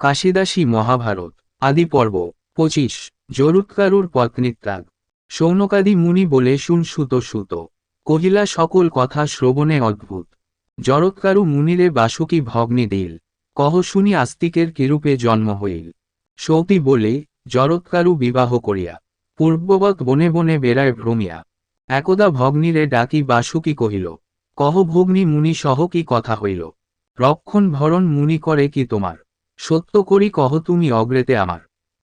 কাশিদাসী মহাভারত, আদি পর্ব, পঁচিশ, জরুৎকারুর পত্নীর ত্যাগ সৌনকাদি মুনি বলে শুন সুত সুত। কহিলা, সকল কথা শ্রবণে অদ্ভুত। জরৎকারু মুনিরে বাসুকি ভগ্নি দিল। কহ শুনি আস্তিকের কিরূপে জন্ম হইল। সৌতি বলে, জরৎকারু বিবাহ করিয়া, পূর্ববৎ বনে বনে বেড়ায় ভ্রমিয়া। একদা ভগ্নীরে ডাকি বাসুকি কহিল, কহ ভগ্নী মুনি সহ কি কথা হইল? রক্ষণ ভরণ মুনি করে কি তোমার? সত্য করি কহ তুমি অগ্রেতে আমার।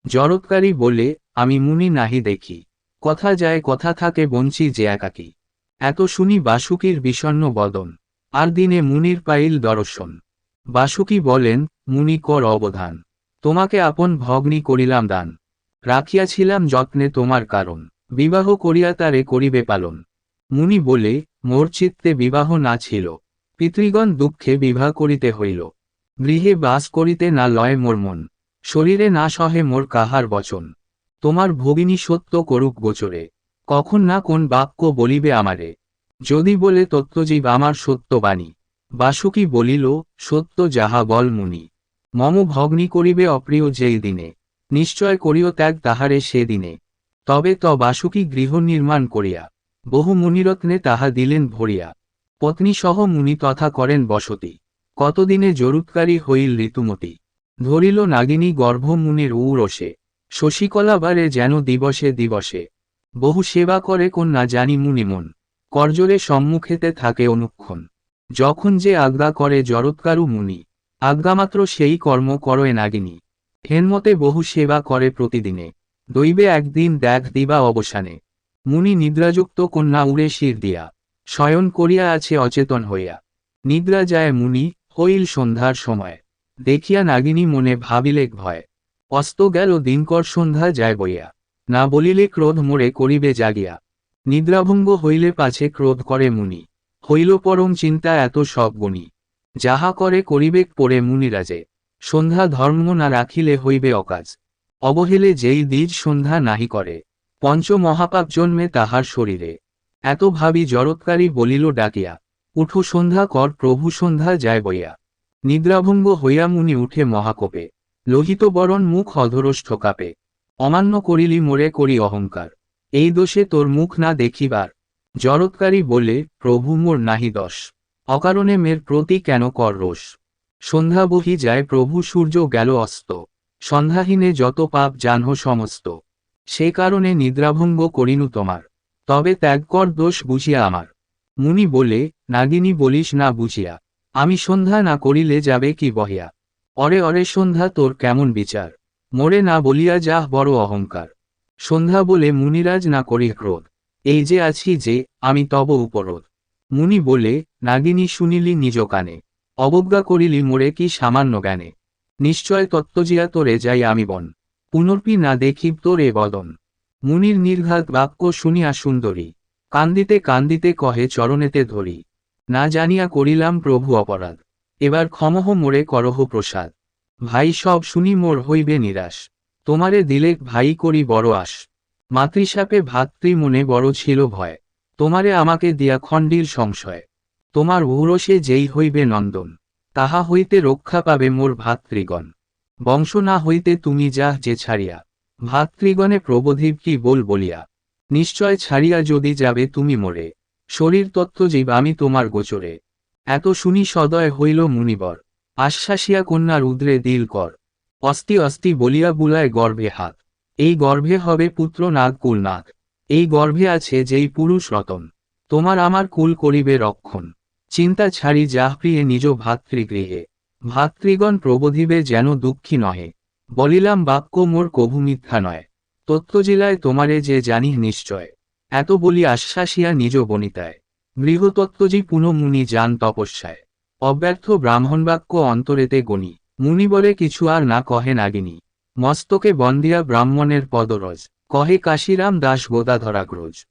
জরৎকারী বলে, আমি মুনি নাহি দেখি। কথা যায় কথা থাকে বঞ্চি যে একাকী। এত শুনি বাসুকির বিষণ্ণ বদন। আর দিনে মুনির পাইল দর্শন। বাসুকি বলেন, মুনি কর অবধান। তোমাকে আপন ভগ্নী করিলাম দান। রাখিয়াছিলাম যত্নে তোমার কারণ। বিবাহ করিয়া তারে করিবে পালন। মুনি বলে, মোর চিত্তে বিবাহ না ছিল। পিতৃগণ দুঃখে বিবাহ করিতে হইল। গৃহে বাস করিতে না লয় মোর মন, শরীরে না সহে মোর কাহার বচন। তোমার ভগিনী সত্য করুক গোচরে, কখন না কোন বাক্য বলিবে আমারে। যদি বলে তত্ত্বজীব আমার সত্য বাণী, বাসুকি বলিল, সত্য যাহা বল মুনি। মম ভগ্নী করিবে অপ্রিয় যেই দিনে, নিশ্চয় করিও ত্যাগ তাহারে সে দিনে। তবে ত বাসুকি গৃহ নির্মাণ করিয়া, বহু মুনিরত্নে তাহা দিলেন ভরিয়া। পত্নী সহ মুনি তথা করেন বসতি। কতদিনে জরুৎকারী হইল ঋতুমতি ধরিল নাগিনী গর্ভ মুনির ঔরসে, শশীকলা বারে যেন দিবসে দিবসে। বহু সেবা করে কন্যা জানি মুনিমন করজরে সম্মুখেতে থাকে অনুক্ষণ। যখন যে আজ্ঞা করে জরৎকারু মুনি, আজ্ঞামাত্র সেই কর্ম করয়ে নাগিনী। হেনমতে বহু সেবা করে প্রতিদিনে, দৈবে একদিন দেখ দিবা অবসানে। মুনি নিদ্রাযুক্ত কন্যা উড়ে শির দিয়া, শয়ন করিয়া আছে অচেতন হইয়া। নিদ্রা যায় মুনি হইল সন্ধ্যার সময়। দেখিয়া নাগিনী মনে ভাবিলেক ভয়। অস্ত গেল দিনকর সন্ধ্যা যায় বইয়া। না বলিলে ক্রোধ মোরে করিবে জাগিয়া। নিদ্রাভঙ্গ হইলে পাছে ক্রোধ করে মুনি। হইল পরম চিন্তা এত সব গুণী। যাহা করে করিবেক পরে মুনিরাজে সন্ধ্যা ধর্ম না রাখিলে হইবে অকাজ। অবহেলে যেই দ্বিজ সন্ধ্যা নাহি করে। পঞ্চ মহাপাপ জন্মে তাহার শরীরে। এত ভাবি জরৎকারী বলিল ডাকিয়া উঠো সন্ধ্যা কর প্রভু সন্ধ্যা যায় বইয়া। নিদ্রাভঙ্গ হইয়া মুনি উঠে মহাকোপে। লোহিত বরণ মুখ অধরষ্ঠ কাপে। অমান্য করিলি মোরে করি অহংকার। এই দোষে তোর মুখ না দেখিবার। জরৎকারী বলে, প্রভু মোর নাহি দশ অকারণে মের প্রতি কেন কর রোষ? সন্ধ্যা বহি যায় প্রভু, সূর্য গেল অস্ত। সন্ধ্যাহীনে যত পাপ জানহ সমস্ত। সে কারণে নিদ্রাভঙ্গ করিনু তোমার। তবে ত্যাগ কর দোষ বুঝিয়া আমার। মুনি বলে নাগিনী বলিস না বুঝিয়া, আমি সন্ধ্যা না করিলে যাবে কি বহিয়া? অরে অরে সন্ধ্যা, তোর কেমন বিচার? মোরে না বলিয়া যাহ বড় অহংকার। সন্ধ্যা বলে, মুনিরাজ, না করি ক্রোধ? এই যে আছি যে, আমি তব উপরোধ। মুনি বলে, নাগিনী শুনিলি নিজ কানে। অবজ্ঞা করিলি মোরে কি সামান্য জ্ঞানে? নিশ্চয় তত্ত্বজিয়া তোরে যাই আমি বন। পুনর্পি না দেখিব তোরে বদন। মুনির নির্ঘাত বাক্য শুনিয়া সুন্দরী। কান্দিতে কান্দিতে কহে, চরণেতে ধরি। না জানিয়া করিলাম প্রভু অপরাধ। এবার ক্ষমহ মোরে করহ প্রসাদ। ভাই সব শুনি মোর হইবে নিরাশ। তোমারে দিলে ভাই করি বড় আস মাতৃসাপে ভাতৃ মনে বড় ছিল ভয়। তোমারে আমাকে দিয়া খণ্ডির সংশয়। তোমার ঔরসে যেই হইবে নন্দন। তাহা হইতে রক্ষা পাবে মোর ভাতৃগণ। বংশ না হইতে তুমি যাহ যে ছাড়িয়া। ভাতৃগণে প্রবোধিব কি বল বলিয়া। নিশ্চয় ছাড়িয়া যদি যাবে তুমি মোরে। শরীর তত্ত্বজীব আমি তোমার গোচরে। এত শুনি সদয় হইল মুনিবর। আশ্বাসিয়া কন্যা রুদ্রে দিল কর। অস্তি অস্তি বলিয়া বুলায় গর্ভে হাত। এই গর্ভে হবে পুত্র নাগ কুলনাগ এই গর্ভে আছে যেই পুরুষ রতন। তোমার আমার কুল করিবে রক্ষণ। চিন্তা ছাড়ি যাহ প্রিয়ে নিজ ভাতৃগৃহে। ভাতৃগণ প্রবোধিবে যেন দুঃখী নহে। বলিলাম, বাক্য মোর কভু মিথ্যা নয়। তত্ত্বজিলায় তোমারে যে জানি নিশ্চয়। এত বলি আশ্বাসিয়া নিজ বনিতায়। গৃহতত্ত্বজি পুনঃ মুনি যান তপস্যায়। অব্যর্থ ব্রাহ্মণবাক্য অন্তরেতে গণি মুনি বলে কিছু আর না কহে নাগিনী। মস্তকে বন্দিয়া ব্রাহ্মণের পদরজ, কহে কাশিরাম দাস গোদাধরাগ্রজ।